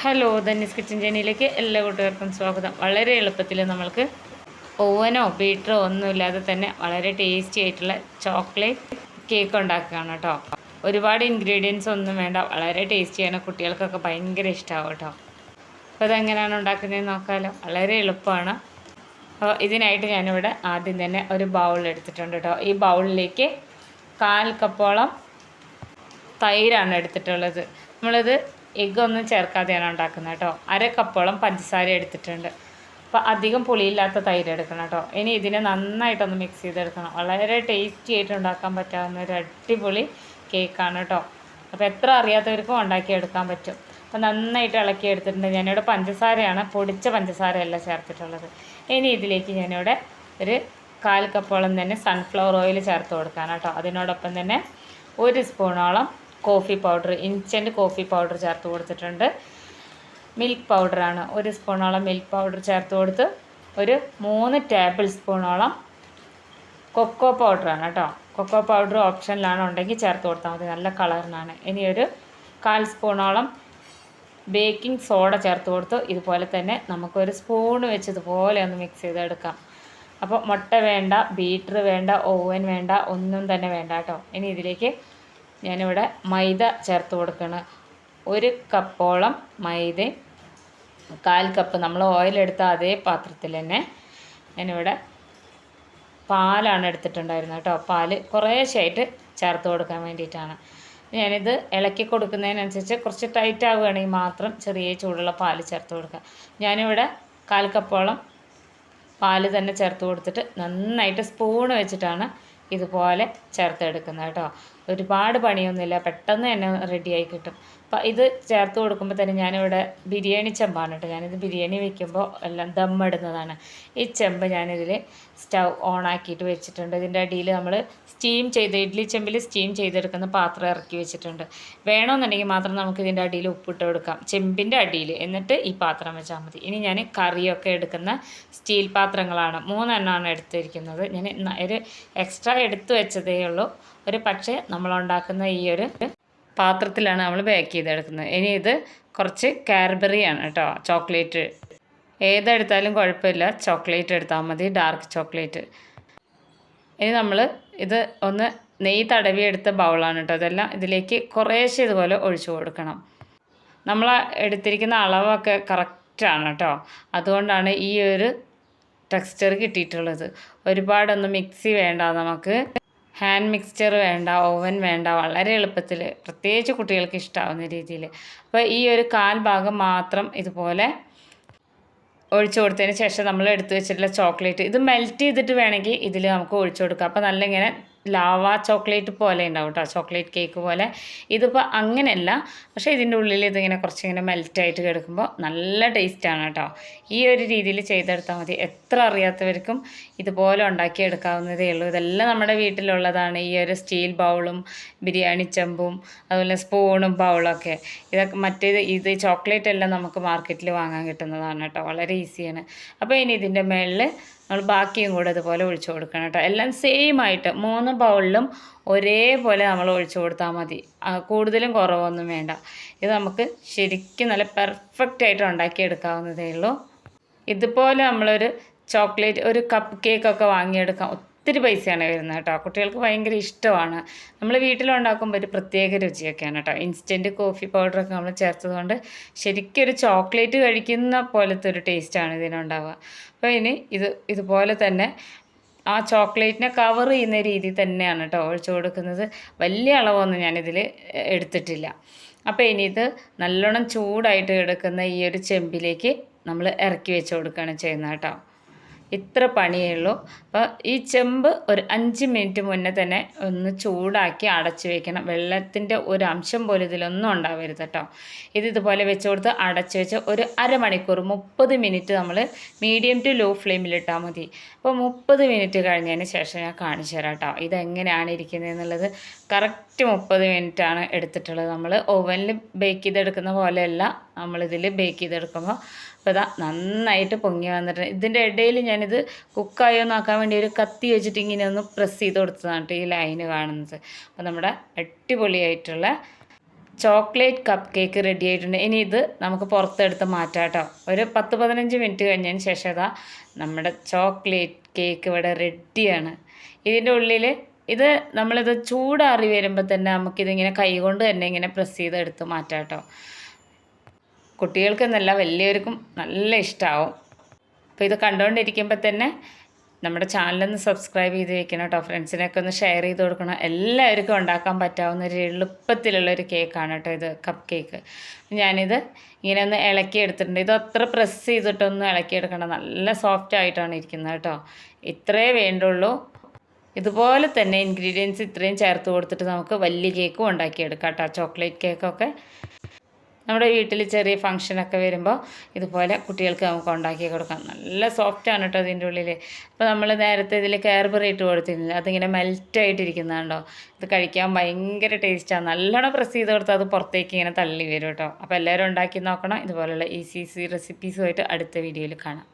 Hello ധന്യസ് kitchen ജേനിയിലേക്ക് എല്ലാ കൂട്ടുകാർക്കും സ്വാഗതം. വളരെ എളുപ്പത്തിൽ നമ്മൾക്ക് ഓവനോ ബീറ്ററോ ഒന്നുമില്ലാതെ തന്നെ വളരെ ടേസ്റ്റി ആയിട്ടുള്ള ചോക്ലേറ്റ് കേക്ക് ഉണ്ടാക്കുകയാണ് കേട്ടോ ഒരുപാട് ഇൻഗ്രീഡിയൻസ് ഒന്നും വേണ്ട വളരെ ടേസ്റ്റിയാണ് കുട്ടികൾക്കൊക്കെ ഭയങ്കര ഇഷ്ടമാവും കേട്ടോ അപ്പോൾ അതെങ്ങനെയാണ് ഉണ്ടാക്കുന്നതെന്ന് നോക്കാമല്ലോ വളരെ എളുപ്പമാണ്. അപ്പോൾ ഇതിനായിട്ട് ഞാനിവിടെ ആദ്യം തന്നെ ഒരു ബൗൾ എടുത്തിട്ടുണ്ട് കേട്ടോ ഈ ബൗളിലേക്ക് കാൽ കപ്പോളം തൈരാണ് എടുത്തിട്ടുള്ളത്. നമ്മളിത് എഗ്ഗ് ഒന്നും ചേർക്കാതെയാണ് ഉണ്ടാക്കുന്നത് കേട്ടോ. അര കപ്പോളം പഞ്ചസാര എടുത്തിട്ടുണ്ട്. അപ്പോൾ അധികം പുളിയില്ലാത്ത തൈര് എടുക്കണം കേട്ടോ. ഇനി ഇതിനെ നന്നായിട്ടൊന്ന് മിക്സ് ചെയ്തെടുക്കണം. വളരെ ടേസ്റ്റി ആയിട്ട് ഉണ്ടാക്കാൻ പറ്റാവുന്ന ഒരു അടിപൊളി കേക്കാണ് കേട്ടോ. അപ്പോൾ എത്ര അറിയാത്തവർക്കും ഉണ്ടാക്കിയെടുക്കാൻ പറ്റും. അപ്പോൾ നന്നായിട്ട് ഇളക്കി എടുത്തിട്ടുണ്ട്. ഞാനിവിടെ പഞ്ചസാരയാണ് പൊടിച്ച പഞ്ചസാരയല്ല ചേർത്തിട്ടുള്ളത്. ഇനി ഇതിലേക്ക് ഞാനിവിടെ ഒരു കാൽ കപ്പോളം തന്നെ സൺഫ്ലവർ ഓയിൽ ചേർത്ത് കൊടുക്കാൻ കേട്ടോ. അതിനോടൊപ്പം തന്നെ ഒരു സ്പൂണോളം coffee powder instant coffee powder ചേർത്ത് കൊടുത്തിട്ടുണ്ട്. മിൽക്ക് പൗഡറാണ് ഒരു സ്പൂണോളം മിൽക്ക് പൗഡർ ചേർത്ത് കൊടുത്ത് ഒരു മൂന്ന് ടേബിൾ സ്പൂണോളം കൊക്കോ പൗഡറാണ് കേട്ടോ. കൊക്കോ പൗഡർ ഓപ്ഷനിലാണ് ഉണ്ടെങ്കിൽ ചേർത്ത് കൊടുത്താൽ മതി. നല്ല കളറിനാണ്. ഇനി ഒരു കാൽ സ്പൂണോളം ബേക്കിംഗ് സോഡ ചേർത്ത് കൊടുത്ത് ഇതുപോലെ തന്നെ നമുക്കൊരു സ്പൂണ് വെച്ച് ഇതുപോലെ ഒന്ന് മിക്സ് ചെയ്തെടുക്കാം. അപ്പോൾ മുട്ട വേണ്ട ബീറ്റർ വേണ്ട ഓവൻ വേണ്ട ഒന്നും തന്നെ വേണ്ട കേട്ടോ. ഇനി ഇതിലേക്ക് ഞാനിവിടെ മൈദ ചേർത്ത് കൊടുക്കണം. ഒരു കപ്പോളം മൈദ കാൽ കപ്പ്. നമ്മൾ ഓയിലെടുത്ത അതേ പാത്രത്തിൽ തന്നെ ഞാനിവിടെ പാലാണ് എടുത്തിട്ടുണ്ടായിരുന്നത് കേട്ടോ. പാൽ കുറേശ്ശായിട്ട് ചേർത്ത് കൊടുക്കാൻ വേണ്ടിയിട്ടാണ്. ഞാനിത് ഇളക്കി കൊടുക്കുന്നതിനനുസരിച്ച് കുറച്ച് ടൈറ്റ് ആവുകയാണെങ്കിൽ മാത്രം ചെറിയ ചൂടുള്ള പാൽ ചേർത്ത് കൊടുക്കുക. ഞാനിവിടെ കാൽ കപ്പോളം പാൽ തന്നെ ചേർത്ത് കൊടുത്തിട്ട് നന്നായിട്ട് സ്പൂണ് വെച്ചിട്ടാണ് ഇതുപോലെ ചേർത്തെടുക്കുന്നത് കേട്ടോ. ഒരുപാട് പണിയൊന്നുമില്ല. പെട്ടെന്ന് തന്നെ റെഡിയായി കിട്ടും. അപ്പം ഇത് ചേർത്ത് കൊടുക്കുമ്പോൾ തന്നെ ഞാനിവിടെ ബിരിയാണി ചെമ്പാണ് കേട്ടോ. ഞാനിത് ബിരിയാണി വെക്കുമ്പോൾ എല്ലാം ദമ്മിടുന്നതാണ് ഈ ചെമ്പ് ഞാനിതിൽ സ്റ്റൗ ഓൺ ആക്കിയിട്ട് വെച്ചിട്ടുണ്ട്. ഇതിന്റെ അടിയിൽ നമ്മൾ സ്റ്റീം ചെയ്ത് ഇഡ്ഡലി ചെമ്പിൽ സ്റ്റീം ചെയ്തെടുക്കുന്ന പാത്രം ഇറക്കി വെച്ചിട്ടുണ്ട്. വേണമെന്നുണ്ടെങ്കിൽ മാത്രം നമുക്ക് ഇതിന്റെ അടിയിൽ ഉപ്പിട്ട് കൊടുക്കാം. ചെമ്പിന്റെ അടിയിൽ എന്നിട്ട് ഈ പാത്രം വെച്ചാൽ മതി. ഇനി ഞാൻ കറിയൊക്കെ എടുക്കുന്ന സ്റ്റീൽ പാത്രങ്ങളാണ്. മൂന്നെണ്ണമാണ് എടുത്തിരിക്കുന്നത്. ഞാൻ ഒരു എക്സ്ട്രാ എടുത്തു വെച്ചതേ ഉള്ളൂ. ഒരു പക്ഷേ നമ്മളുണ്ടാക്കുന്ന ഈ ഒരു പാത്രത്തിലാണ് നമ്മൾ ബേക്ക് ചെയ്തെടുക്കുന്നത്. ഇനി ഇത് കുറച്ച് കാർബറിയാണ് കേട്ടോ ചോക്ലേറ്റ്. ഏതെടുത്താലും കുഴപ്പമില്ല ചോക്ലേറ്റ് എടുത്താൽ മതി ഡാർക്ക് ചോക്ലേറ്റ്. ഇനി നമ്മൾ ഇത് ഒന്ന് നെയ്യ് തടവി എടുത്ത ബൗളാണ് കേട്ടോ അതെല്ലാം ഇതിലേക്ക് കുറേശ്ശെ ഇതുപോലെ ഒഴിച്ചു കൊടുക്കണം. നമ്മൾ എടുത്തിരിക്കുന്ന അളവൊക്കെ കറക്റ്റാണ് കേട്ടോ അതുകൊണ്ടാണ് ഈ ഒരു ടെക്സ്ചർ കിട്ടിയിട്ടുള്ളത്. ഒരുപാടൊന്നും മിക്സി വേണ്ട നമുക്ക്. ഹാൻഡ് മിക്സ്ചർ വേണ്ട ഓവൻ വേണ്ട വളരെ എളുപ്പത്തിൽ പ്രത്യേകിച്ച് കുട്ടികൾക്ക് ഇഷ്ടമാവുന്ന രീതിയിൽ. അപ്പോൾ ഈ ഒരു കാൽ ഭാഗം മാത്രം ഇതുപോലെ ഒഴിച്ചു കൊടുത്തതിന് ശേഷം നമ്മൾ എടുത്തു വെച്ചിട്ടുള്ള ചോക്ലേറ്റ് ഇത് മെൽറ്റ് ചെയ്തിട്ട് വേണമെങ്കിൽ ഇതിൽ നമുക്ക് ഒഴിച്ചു കൊടുക്കാം. അപ്പോൾ നല്ല ഇങ്ങനെ ലാവ ചോക്ലേറ്റ് പോലെ ഉണ്ടാവും കേട്ടോ ചോക്ലേറ്റ് കേക്ക് പോലെ. ഇതിപ്പോൾ അങ്ങനെയല്ല പക്ഷേ ഇതിന്റെ ഉള്ളിൽ ഇതിങ്ങനെ കുറച്ചിങ്ങനെ മെൽറ്റായിട്ട് കിടക്കുമ്പോൾ നല്ല ടേസ്റ്റാണ് കേട്ടോ ഈ ഒരു രീതിയിൽ ചെയ്തെടുത്താൽ മതി. എത്ര അറിയാത്തവർക്കും ഇതുപോലെ ഉണ്ടാക്കിയെടുക്കാവുന്നതേ ഉള്ളൂ. ഇതെല്ലാം നമ്മുടെ വീട്ടിലുള്ളതാണ്. ഈ ഒരു സ്റ്റീൽ ബൗളും ബിരിയാണി ചെമ്പും അതുപോലെ സ്പൂണും ബൗളൊക്കെ ഇതൊക്കെ മറ്റേത് ഇത് ചോക്ലേറ്റ് എല്ലാം നമുക്ക് മാർക്കറ്റിൽ വാങ്ങാൻ കിട്ടുന്നതാണ് കേട്ടോ വളരെ ഈസിയാണ് അപ്പോൾ ഇനി ഇതിന്റെ മേളിൽ നമ്മൾ ബാക്കിയും കൂടെ ഇതുപോലെ ഒഴിച്ചു കൊടുക്കണം കേട്ടോ. എല്ലാം സെയിം ആയിട്ട് മൂന്ന് ബൗളിലും ഒരേപോലെ നമ്മൾ ഒഴിച്ചു കൊടുത്താൽ മതി. കൂടുതലും കുറവൊന്നും വേണ്ട. ഇത് നമുക്ക് ശരിക്കും നല്ല പെർഫെക്റ്റ് ആയിട്ട് ഉണ്ടാക്കിയെടുക്കാവുന്നതേ ഉള്ളൂ. ഇതുപോലെ നമ്മളൊരു ചോക്ലേറ്റ് ഒരു കപ്പ് കേക്കൊക്കെ വാങ്ങിയെടുക്കാം. ഒത്തിരി പൈസയാണ് വരുന്നത് കേട്ടോ. കുട്ടികൾക്ക് ഭയങ്കര ഇഷ്ടമാണ്. നമ്മൾ വീട്ടിലുണ്ടാക്കുമ്പോൾ ഒരു പ്രത്യേക രുചിയൊക്കെയാണ് കേട്ടോ. ഇൻസ്റ്റന്റ് കോഫി പൗഡറൊക്കെ നമ്മൾ ചേർത്തതുകൊണ്ട് ശരിക്കും ഒരു ചോക്ലേറ്റ് കഴിക്കുന്ന പോലത്തെ ഒരു ടേസ്റ്റാണ് ഇതിനുണ്ടാവുക. അപ്പോൾ ഇനി ഇത് ഇതുപോലെ തന്നെ ആ ചോക്ലേറ്റിനെ കവർ ചെയ്യുന്ന രീതി തന്നെയാണ് കേട്ടോ ഒഴിച്ചു കൊടുക്കുന്നത്. വലിയ അളവൊന്നും ഞാനിതിൽ എടുത്തിട്ടില്ല. അപ്പോൾ ഇനി ഇത് നല്ലോണം ചൂടായിട്ട് കിടക്കുന്ന ഈ ഒരു ചെമ്പിലേക്ക് നമ്മൾ ഇറക്കി വെച്ച് കൊടുക്കുകയാണ് ചെയ്യുന്നത് കേട്ടോ. ഇത്ര പണിയേ ഉള്ളൂ അപ്പോൾ ഈ ചെമ്പ് ഒരു അഞ്ച് മിനിറ്റ് മുന്നേ തന്നെ ഒന്ന് ചൂടാക്കി അടച്ചു വെക്കണം. വെള്ളത്തിന്റെ ഒരു അംശം പോലും ഇതിലൊന്നും ഉണ്ടാവരുത് കേട്ടോ. ഇത് ഇതുപോലെ വെച്ച് കൊടുത്ത് അടച്ചു വെച്ച് ഒരു അരമണിക്കൂർ മുപ്പത് മിനിറ്റ് നമ്മൾ മീഡിയം ടു ലോ ഫ്ലെയിമിൽ ഫ്ലെയിമിലിട്ടാൽ മതി. അപ്പോൾ മുപ്പത് മിനിറ്റ് കഴിഞ്ഞതിന് ശേഷം ഞാൻ കാണിച്ചു തരാം കേട്ടോ. ഇതെങ്ങനെയാണ് ഇരിക്കുന്നത് എന്നുള്ളത് കറക്റ്റ് മുപ്പത് ആണ് എടുത്തിട്ടുള്ളത്. നമ്മൾ ഓവനിൽ ബേക്ക് ചെയ്തെടുക്കുന്ന പോലെയല്ല നമ്മളിതിൽ ബേക്ക് ചെയ്തെടുക്കുമ്പോൾ അപ്പോൾ ഇതാ നന്നായിട്ട് പൊങ്ങി വന്നിട്ടുണ്ട് ഇതിന്റെ ഇടയിൽ ഞാനിത് കുക്കായോ നോക്കാൻ വേണ്ടി ഒരു കത്തി വെച്ചിട്ട് ഇങ്ങനെ ഒന്ന് പ്രസ് ചെയ്ത് കൊടുത്തതാണ് ഈ ലൈന് കാണുന്നത്. അപ്പോൾ നമ്മുടെ അടിപൊളിയായിട്ടുള്ള ചോക്ലേറ്റ് കപ്പ് കേക്ക് റെഡി ആയിട്ടുണ്ട്. ഇനി ഇത് നമുക്ക് പുറത്തെടുത്ത് മാറ്റാം കേട്ടോ. ഒരു പത്ത് പതിനഞ്ച് മിനിറ്റ് കഴിഞ്ഞതിന് ശേഷം ഇതാ നമ്മുടെ ചോക്ലേറ്റ് കേക്ക് ഇവിടെ റെഡിയാണ്. ഇതിന്റെ ഉള്ളിൽ ഇത് നമ്മളിത് ചൂടാറി വരുമ്പോൾ തന്നെ നമുക്കിതിങ്ങനെ കൈകൊണ്ട് തന്നെ ഇങ്ങനെ പ്രസ് ചെയ്ത് എടുത്ത് മാറ്റാം കേട്ടോ കുട്ടികൾക്കെന്നല്ല വലിയവർക്കും നല്ല ഇഷ്ടമാവും അപ്പോൾ ഇത് കണ്ടുകൊണ്ടിരിക്കുമ്പോൾ തന്നെ നമ്മുടെ ചാനലൊന്ന് സബ്സ്ക്രൈബ് ചെയ്ത് വെക്കണം കേട്ടോ ഫ്രണ്ട്സിനൊക്കെ ഒന്ന് ഷെയർ ചെയ്ത് കൊടുക്കണം. എല്ലാവർക്കും ഉണ്ടാക്കാൻ പറ്റാവുന്ന ഒരു എളുപ്പത്തിലുള്ള ഒരു കേക്കാണ് കേട്ടോ ഇത് കപ്പ് കേക്ക് ഞാനിത് ഇങ്ങനെ ഒന്ന് ഇളക്കി എടുത്തിട്ടുണ്ട്. ഇത് അത്ര പ്രസ് ചെയ്തിട്ടൊന്നും ഇളക്കിയെടുക്കണം നല്ല സോഫ്റ്റ് ആയിട്ടാണ് ഇരിക്കുന്നത് കേട്ടോ ഇത്രേ വേണ്ടുള്ളൂ. ഇതുപോലെ തന്നെ ഇൻഗ്രീഡിയൻസ് ഇത്രയും ചേർത്ത് കൊടുത്തിട്ട് നമുക്ക് വലിയ കേക്കും ഉണ്ടാക്കിയെടുക്കാം കേട്ടോ. ചോക്ലേറ്റ് കേക്കൊക്കെ നമ്മുടെ വീട്ടിൽ ചെറിയ ഫംഗ്ഷനൊക്കെ വരുമ്പോൾ ഇതുപോലെ കുട്ടികൾക്ക് നമുക്ക് ഉണ്ടാക്കി കൊടുക്കാം. നല്ല സോഫ്റ്റ് ആണ് കേട്ടോ ഇതിന്റെ ഉള്ളിൽ അപ്പോൾ നമ്മൾ നേരത്തെ ഇതിൽ കാർബറി ഇട്ട് കൊടുത്തിരുന്നില്ല? അതിങ്ങനെ മെൽറ്റായിട്ടിരിക്കുന്നതുണ്ടോ ഇത് കഴിക്കാൻ ഭയങ്കര ടേസ്റ്റാണ് നല്ലോണം പ്രസ് ചെയ്ത് കൊടുത്താൽ അത് പുറത്തേക്ക് ഇങ്ങനെ തള്ളി വരും കേട്ടോ. അപ്പോൾ എല്ലാവരും ഉണ്ടാക്കി നോക്കണം. ഇതുപോലെയുള്ള ഈസി ഈസി റെസിപ്പീസുമായിട്ട് അടുത്ത വീഡിയോയിൽ കാണാം.